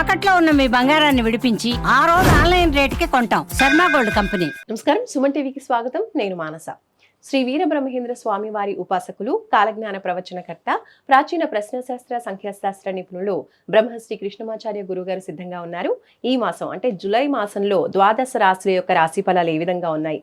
తాకట్లో ఉన్న మీ బంగారాన్ని విడిపించి ఆ రోజు ఆన్లైన్ రేటుకి కొంటాం. Sharma gold company. నమస్కారం. సుమన్ టీవీకి స్వాగతం. నేను మానస. శ్రీ వీరబ్రహ్మేంద్ర స్వామి వారి ఉపాసకులు కాలజ్ఞాన ప్రవచనకర్త ప్రాచీన ప్రశ్నశాస్త్ర సంఖ్యాశాస్త్ర నిపుణులు బ్రహ్మశ్రీ కృష్ణమాచార్య గురుగారు సిద్ధంగా ఉన్నారు. ఈ మాసం అంటే జులై మాసంలో ద్వాదశ రాశుల యొక్క రాశి ఫలాలు ఏ విధంగా ఉన్నాయి?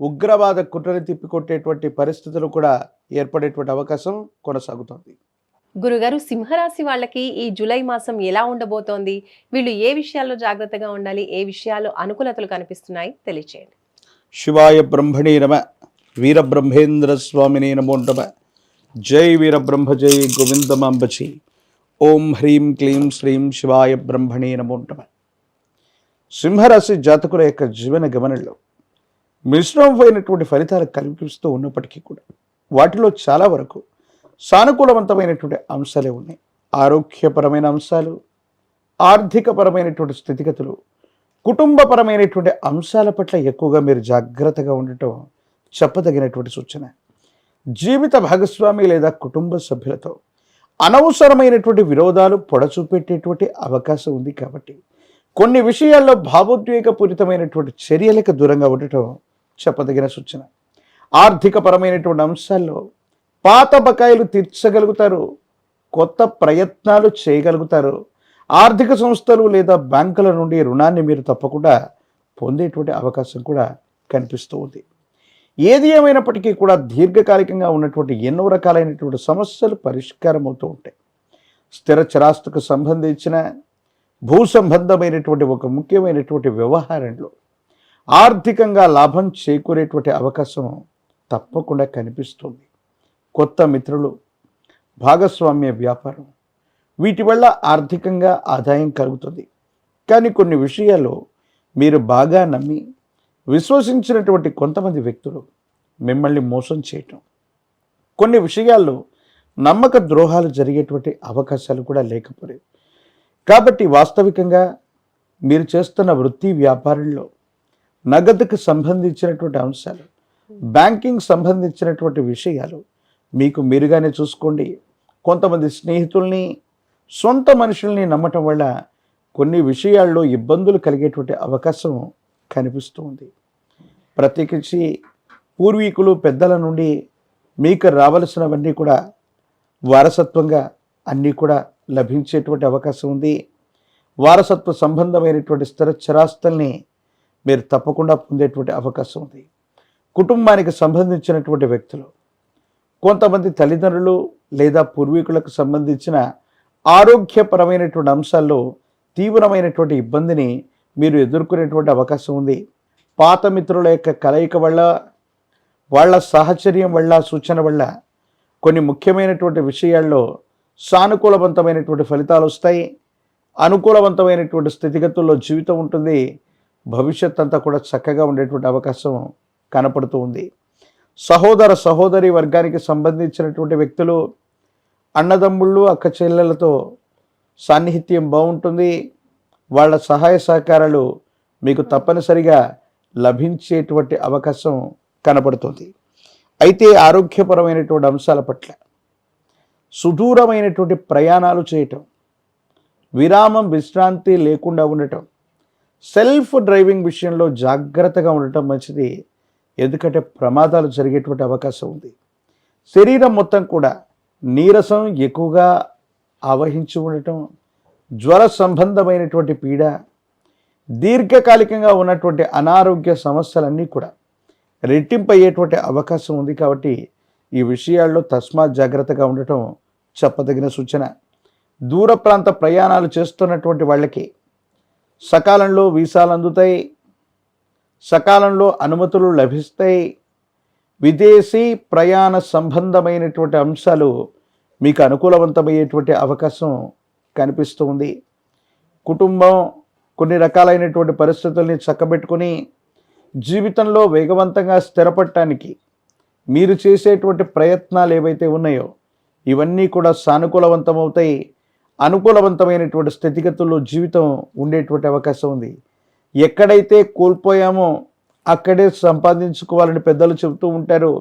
ఉగ్రవాద కుట్రని తిప్పికొట్టేటువంటి పరిస్థితులు కూడా ఏర్పడేటువంటి అవకాశం కొనసాగుతోంది. గురుగారు సింహరాశి వాళ్ళకి ఈ జూలై మాసం ఎలా ఉండబోతోంది? వీళ్ళు ఏ విషయాల్లో జాగ్రత్తగా ఉండాలి? ఏ విషయాల్లో అనుకూలతలు కనిపిస్తున్నాయి? తెలియచేయండి. శివాయ బ్రహ్మణే నమ వీరబ్రహ్మేంద్ర స్వామినే నమో నమ. జై వీరబ్రహ్మ జై గోవిందమాంబచి ఓం హ్రీం క్లీం శ్రీం శివాయ బ్రహ్మణే నమో నమ. సింహరాశి జాతకుల యొక్క జీవన గమనంలో మిశ్రమమైనటువంటి ఫలితాలు కల్పిస్తూ ఉన్నప్పటికీ కూడా వాటిలో చాలా వరకు సానుకూలవంతమైనటువంటి అంశాలే ఉన్నాయి. ఆరోగ్యపరమైన అంశాలు ఆర్థికపరమైనటువంటి స్థితిగతులు కుటుంబపరమైనటువంటి అంశాల పట్ల ఎక్కువగా మీరు జాగ్రత్తగా ఉండటం చెప్పదగినటువంటి సూచన. జీవిత భాగస్వామి లేదా కుటుంబ సభ్యులతో అనవసరమైనటువంటి విరోధాలు పొడచూపెట్టేటువంటి అవకాశం ఉంది కాబట్టి కొన్ని విషయాల్లో భావోద్వేగపూరితమైనటువంటి చర్యలకు దూరంగా ఉండటం చెప్పదగిన సూచన. ఆర్థికపరమైనటువంటి అంశాల్లో పాత బకాయిలు తీర్చగలుగుతారు కొత్త ప్రయత్నాలు చేయగలుగుతారు. ఆర్థిక సంస్థలు లేదా బ్యాంకుల నుండి రుణాన్ని మీరు తప్పకుండా పొందేటువంటి అవకాశం కూడా కనిపిస్తూ ఉంది. ఏది ఏమైనప్పటికీ కూడా దీర్ఘకాలికంగా ఉన్నటువంటి ఎన్నో రకాలైనటువంటి సమస్యలు పరిష్కారం అవుతూ ఉంటాయి. స్థిర చరాస్తుకు సంబంధించిన భూ సంబంధమైనటువంటి ఒక ముఖ్యమైనటువంటి వ్యవహారంలో ఆర్థికంగా లాభం చేకూరేటువంటి అవకాశం తప్పకుండా కనిపిస్తుంది. కొత్త మిత్రులు భాగస్వామ్య వ్యాపారం వీటి వల్ల ఆర్థికంగా ఆదాయం కలుగుతుంది. కానీ కొన్ని విషయాల్లో మీరు బాగా నమ్మి విశ్వసించినటువంటి కొంతమంది వ్యక్తులు మిమ్మల్ని మోసం చేయటం. కొన్ని విషయాల్లో నమ్మక ద్రోహాలు జరిగేటువంటి అవకాశాలు కూడా లేకపోలేదు కాబట్టి వాస్తవికంగా మీరు చేస్తున్న వృత్తి వ్యాపారంలో నగదుకు సంబంధించినటువంటి అంశాలు బ్యాంకింగ్ సంబంధించినటువంటి విషయాలు మీకు మీరుగానే చూసుకోండి. కొంతమంది స్నేహితుల్ని సొంత మనుషుల్ని నమ్మటం వల్ల కొన్ని విషయాల్లో ఇబ్బందులు కలిగేటువంటి అవకాశం కనిపిస్తూ ఉంది. ప్రత్యేకించి పూర్వీకులు పెద్దల నుండి మీకు రావలసినవన్నీ కూడా వారసత్వంగా అన్నీ కూడా లభించేటువంటి అవకాశం ఉంది. వారసత్వ సంబంధమైనటువంటి స్థిర చరాస్తుల్ని మీరు తప్పకుండా పొందేటువంటి అవకాశం ఉంది. కుటుంబానికి సంబంధించినటువంటి వ్యక్తులు కొంతమంది తల్లిదండ్రులు లేదా పూర్వీకులకు సంబంధించిన ఆరోగ్యపరమైనటువంటి అంశాల్లో తీవ్రమైనటువంటి ఇబ్బందిని మీరు ఎదుర్కొనేటువంటి అవకాశం ఉంది. పాత మిత్రుల యొక్క కలయిక వల్ల వాళ్ళ సాహచర్యం వల్ల సూచన వల్ల కొన్ని ముఖ్యమైనటువంటి విషయాల్లో సానుకూలవంతమైనటువంటి ఫలితాలు వస్తాయి. అనుకూలవంతమైనటువంటి స్థితిగతుల్లో జీవితం ఉంటుంది. భవిష్యత్ అంతా కూడా చక్కగా ఉండేటువంటి అవకాశం కనపడుతూ ఉంది. సహోదర సహోదరి వర్గానికి సంబంధించినటువంటి వ్యక్తులు అన్నదమ్ముళ్ళు అక్క చెల్లెలతో సాన్నిహిత్యం బాగుంటుంది. వాళ్ళ సహాయ సహకారాలు మీకు తప్పనిసరిగా లభించేటువంటి అవకాశం కనపడుతుంది. అయితే ఆరోగ్యపరమైనటువంటి అంశాల పట్ల సుదూరమైనటువంటి ప్రయాణాలు చేయటం విరామం విశ్రాంతి లేకుండా ఉండటం సెల్ఫ్ డ్రైవింగ్ విషయంలో జాగ్రత్తగా ఉండటం మంచిది. ఎందుకంటే ప్రమాదాలు జరిగేటువంటి అవకాశం ఉంది. శరీరం మొత్తం కూడా నీరసం ఎక్కువగా ఆవహించి ఉండటం జ్వర సంబంధమైనటువంటి పీడ దీర్ఘకాలికంగా ఉన్నటువంటి అనారోగ్య సమస్యలన్నీ కూడా రెట్టింపయ్యేటువంటి అవకాశం ఉంది కాబట్టి ఈ విషయాల్లో తస్మాత్ జాగ్రత్తగా ఉండటం చెప్పదగిన సూచన. దూర ప్రాంత ప్రయాణాలు చేస్తున్నటువంటి వాళ్ళకి సకాలంలో వీసాలు అందుతాయి. సకాలంలో అనుమతులు లభిస్తాయి. విదేశీ ప్రయాణ సంబంధమైనటువంటి అంశాలు మీకు అనుకూలవంతమయ్యేటువంటి అవకాశం కనిపిస్తుంది. కుటుంబం కొన్ని రకాలైనటువంటి పరిస్థితుల్ని చక్కబెట్టుకొని జీవితంలో వేగవంతంగా స్థిరపడటానికి మీరు చేసేటువంటి ప్రయత్నాలు ఏవైతే ఉన్నాయో ఇవన్నీ కూడా సానుకూలవంతమవుతాయి. అనుకూలవంతమైనటువంటి స్థితిగతుల్లో జీవితం ఉండేటువంటి అవకాశం ఉంది. ఎక్కడైతే కోల్పోయామో అక్కడే సంపాదించుకోవాలని పెద్దలు చెబుతూ ఉంటారు.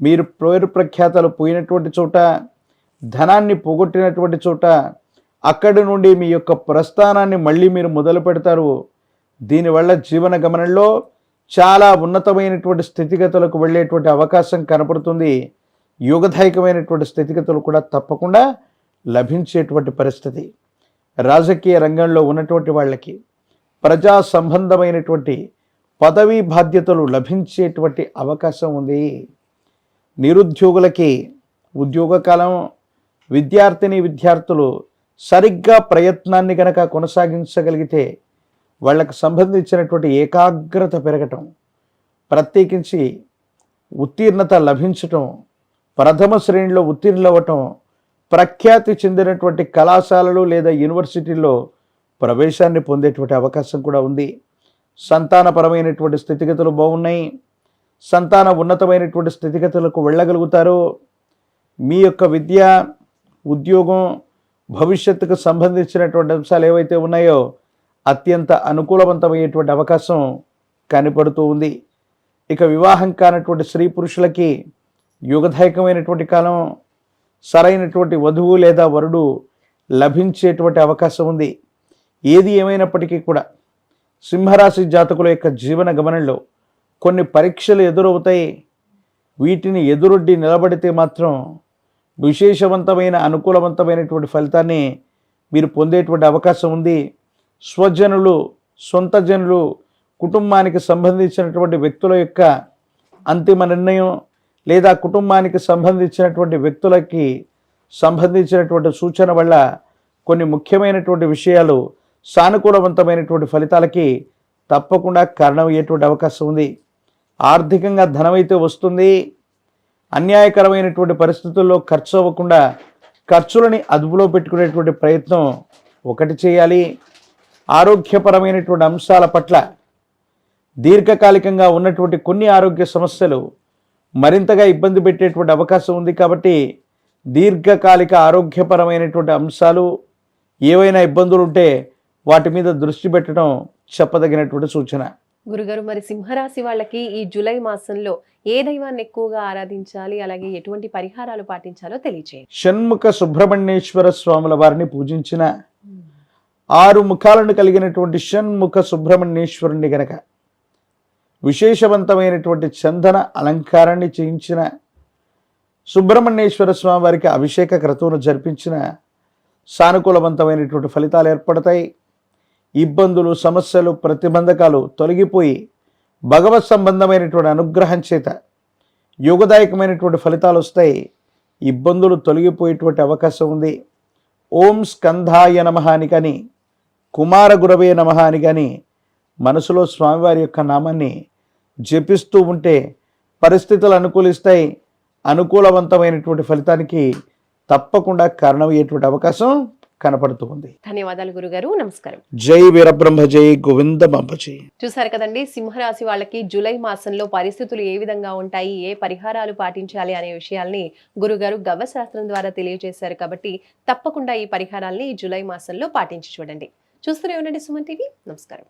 మీరు పేరు ప్రఖ్యాతలు పోయినటువంటి చోట ధనాన్ని పోగొట్టినటువంటి చోట అక్కడి నుండి మీ యొక్క ప్రస్థానాన్ని మళ్ళీ మీరు మొదలు పెడతారు. దీనివల్ల జీవన గమనంలో చాలా ఉన్నతమైనటువంటి స్థితిగతులకు వెళ్ళేటువంటి అవకాశం కనపడుతుంది. యోగదాయకమైనటువంటి స్థితిగతులు కూడా తప్పకుండా లభించేటువంటి పరిస్థితి. రాజకీయ రంగంలో ఉన్నటువంటి వాళ్ళకి ప్రజా సంబంధమైనటువంటి పదవీ బాధ్యతలు లభించేటువంటి అవకాశం ఉంది. నిరుద్యోగులకి ఉద్యోగకాలం విద్యార్థిని విద్యార్థులు సరిగ్గా ప్రయత్నాన్ని గనక కొనసాగించగలిగితే వాళ్ళకు సంబంధించినటువంటి ఏకాగ్రత పెరగటం ప్రత్యేకించి ఉత్తీర్ణత లభించటం ప్రథమ శ్రేణిలో ఉత్తీర్ణులవ్వటం ప్రఖ్యాతి చెందినటువంటి కళాశాలలు లేదా యూనివర్సిటీల్లో ప్రవేశాన్ని పొందేటువంటి అవకాశం కూడా ఉంది. సంతానపరమైనటువంటి స్థితిగతులు బాగున్నాయి. సంతాన ఉన్నతమైనటువంటి స్థితిగతులకు వెళ్ళగలుగుతారు. మీ యొక్క విద్య ఉద్యోగం భవిష్యత్తుకు సంబంధించినటువంటి అంశాలు ఏవైతే ఉన్నాయో అత్యంత అనుకూలవంతమయ్యేటువంటి అవకాశం కనపడుతూ ఉంది. ఇక వివాహం కానటువంటి స్త్రీ పురుషులకి యుగదాయకమైనటువంటి కాలం సరైనటువంటి వధువు లేదా వరుడు లభించేటువంటి అవకాశం ఉంది. ఏది ఏమైనప్పటికీ కూడా సింహరాశి జాతకుల యొక్క జీవన గమనంలో కొన్ని పరీక్షలు ఎదురవుతాయి. వీటిని ఎదురొడ్డి నిలబడితే మాత్రం విశేషవంతమైన అనుకూలవంతమైనటువంటి ఫలితాన్ని మీరు పొందేటువంటి అవకాశం ఉంది. స్వజనులు సొంత జనులు కుటుంబానికి సంబంధించినటువంటి వ్యక్తుల యొక్క అంతిమ నిర్ణయం లేదా కుటుంబానికి సంబంధించినటువంటి వ్యక్తులకి సంబంధించినటువంటి సూచన వల్ల కొన్ని ముఖ్యమైనటువంటి విషయాలు సానుకూలవంతమైనటువంటి ఫలితాలకి తప్పకుండా కారణమయ్యేటువంటి అవకాశం ఉంది. ఆర్థికంగా ధనమైతే వస్తుంది. అన్యాయకరమైనటువంటి పరిస్థితుల్లో ఖర్చు అవ్వకుండా ఖర్చులని అదుపులో పెట్టుకునేటువంటి ప్రయత్నం ఒకటి చేయాలి. ఆరోగ్యపరమైనటువంటి అంశాల పట్ల దీర్ఘకాలికంగా ఉన్నటువంటి కొన్ని ఆరోగ్య సమస్యలు మరింతగా ఇబ్బంది పెట్టేటువంటి అవకాశం ఉంది కాబట్టి దీర్ఘకాలిక ఆరోగ్యపరమైనటువంటి అంశాలు ఏవైనా ఇబ్బందులు ఉంటే వాటి మీద దృష్టి పెట్టడం చెప్పదగినటువంటి సూచన. గురుగారు మరి సింహరాశి వాళ్ళకి ఈ జూలై మాసంలో ఏ దైవాన్ని ఎక్కువగా ఆరాధించాలి? అలాగే ఎటువంటి పరిహారాలు పాటించాలో తెలియచేయండి. షణ్ముఖ సుబ్రహ్మణ్యేశ్వర స్వాముల వారిని పూజించిన ఆరు ముఖాలను కలిగినటువంటి షణ్ముఖ సుబ్రహ్మణ్యేశ్వరుణ్ణి గనక విశేషవంతమైనటువంటి చందన అలంకారాన్ని చేయించిన సుబ్రహ్మణ్యేశ్వర స్వామి వారికి అభిషేక క్రతువును జరిపించిన సానుకూలవంతమైనటువంటి ఫలితాలు ఏర్పడతాయి. ఇబ్బందులు సమస్యలు ప్రతిబంధకాలు తొలగిపోయి భగవత్ సంబంధమైనటువంటి అనుగ్రహం చేత యోగదాయకమైనటువంటి ఫలితాలు వస్తాయి. ఇబ్బందులు తొలగిపోయేటువంటి అవకాశం ఉంది. ఓం స్కంధాయ నమ అని కానీ కుమార గురవే నమ అని కానీ మనసులో స్వామివారి యొక్క నామాన్ని జపిస్తూ ఉంటే పరిస్థితులు అనుకూలిస్తాయి అనుకూలవంతమైనటువంటి ఫలితానికి తప్పకుండా కారణమయ్యేటువంటి అవకాశం కనపడుతూ ఉంది. ధన్యవాదాలు గురుగారు నమస్కారం. జై వీరబ్రహ్మ జై గోవింద జై చూసారు కదండి సింహరాశి వాళ్ళకి జూలై మాసంలో పరిస్థితులు ఏ విధంగా ఉంటాయి ఏ పరిహారాలు పాటించాలి అనే విషయాల్ని గురుగారు గవ్వశాస్త్రం ద్వారా తెలియజేశారు కాబట్టి తప్పకుండా ఈ పరిహారాల్ని జూలై మాసంలో పాటించి చూడండి. చూస్తూనే ఉండండి సుమన్ టీవీ నమస్కారం.